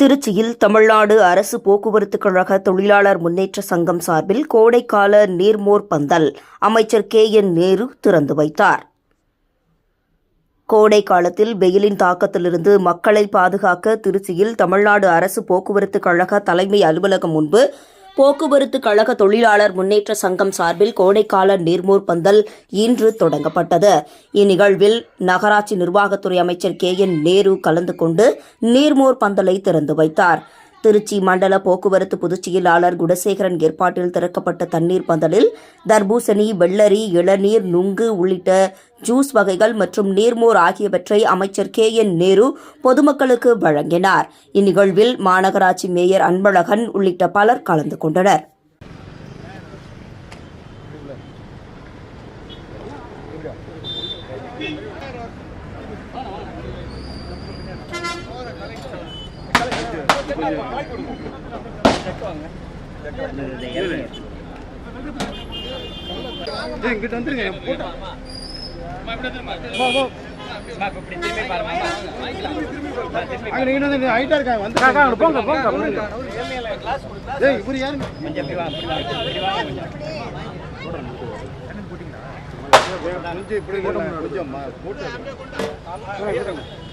திருச்சியில் தமிழ்நாடு அரசு போக்குவரத்து கழக தொழிலாளர் முன்னேற்ற சங்கம் சார்பில் கோடைக்கால நீர்மோர் பந்தல் அமைச்சர் கே என் நேரு திறந்து வைத்தார். கோடை காலத்தில் வெயிலின் தாக்கத்திலிருந்து மக்களை பாதுகாக்க திருச்சியில் தமிழ்நாடு அரசு போக்குவரத்து கழக தலைமை அலுவலகம் முன்பு போக்குவரத்து கழக தொழிலாளர் முன்னேற்ற சங்கம் சார்பில் கோடைக்கால நீர்மோர் பந்தல் இன்று தொடங்கப்பட்டது. இந்நிகழ்வில் நகராட்சி நிர்வாகத்துறை அமைச்சர் கே என் நேரு கலந்து கொண்டு நீர்மோர் பந்தலை திறந்து வைத்தார். திருச்சி மண்டல போக்குவரத்து பொதுச்செயலாளர் குணசேகரன் ஏற்பாட்டில் திறக்கப்பட்ட தண்ணீர் பந்தலில் தர்பூசணி வெள்ளரி இளநீர் நுங்கு உள்ளிட்ட ஜூஸ் வகைகள் மற்றும் நீர்மோர் ஆகியவற்றை அமைச்சர் கே. என். நேரு பொதுமக்களுக்கு வழங்கினார். இந்நிகழ்வில் மாநகராட்சி மேயர் அன்பழகன் உள்ளிட்ட பலர் கலந்து கொண்டனர் ஏய், இங்கிட்டு வந்துருங்க ஹைட்டா இருக்காங்க வந்து போங்க போங்க ஏய் இவரு யாருங்க கொஞ்சம் இப்படி கொஞ்சம் போட்டு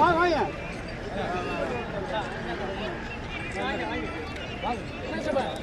வாங்க வாங்க.